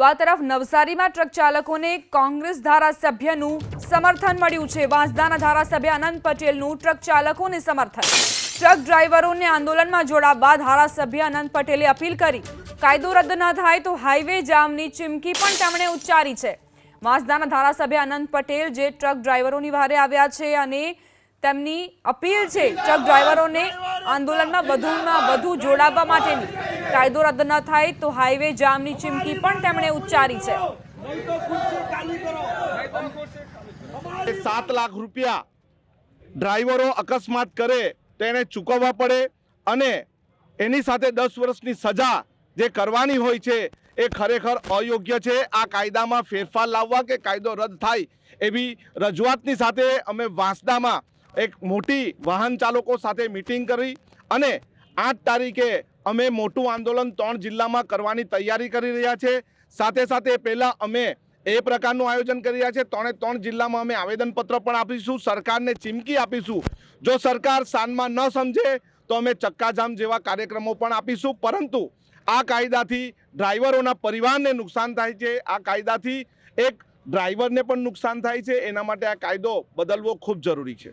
તો આ તરફ નવસારીમાં ટ્રક ચાલકોને કોંગ્રેસ ધારાસભ્યનું સમર્થન મળ્યું છે. વાંસદાના ધારાસભ્ય અનંત પટેલનું ટ્રક ચાલકોને સમર્થન. ટ્રક ડ્રાઈવરોને આંદોલનમાં જોડાવા ધારાસભ્ય અનંત પટેલે અપીલ કરી. કાયદો રદ ન થાય તો હાઈવે જામની ચીમકી પણ તેમણે ઉચ્ચારી છે. વાંસદાના ધારાસભ્ય અનંત પટેલ જે ટ્રક ડ્રાઈવરોની વારે આવ્યા છે અને તેમની અપીલ છે ટ્રક ડ્રાઈવરોને આંદોલનમાં વધુમાં વધુ જોડાવા માટેની. કાયદો રદ ન થાય તો હાઈવે જામની ચીમકી પણ તેમણે ઉચ્ચારી છે. સાત લાખ રૂપિયા ડ્રાઈવરો અકસ્માત કરે તો એને ચૂકવવા પડે અને એની સાથે દસ વર્ષની સજા જે કરવાની હોય છે એ ખરેખર અયોગ્ય છે. આ કાયદામાં ફેરફાર લાવવા કે કાયદો રદ થાય એવી રજૂઆતની સાથે અમે વાંસદામાં એક મોટી વાહન ચાલકો સાથે મિટિંગ કરી અને આઠ તારીખે અમે મોટું આંદોલન ત્રણ જિલ્લામાં કરવાની તૈયારી કરી રહ્યા છે. સાથે સાથે પહેલાં અમે એ પ્રકારનું આયોજન કરી રહ્યા છે. ત્રણે ત્રણ જિલ્લામાં અમે આવેદનપત્ર પણ આપીશું, સરકારને ચીમકી આપીશું. જો સરકાર સાનમાં ન સમજે તો અમે ચક્કાજામ જેવા કાર્યક્રમો પણ આપીશું. પરંતુ આ કાયદાથી ડ્રાઈવરોના પરિવારને નુકસાન થાય છે. આ કાયદાથી એક ડ્રાઈવરને પણ નુકસાન થાય છે. એના માટે આ કાયદો બદલવો ખૂબ જરૂરી છે.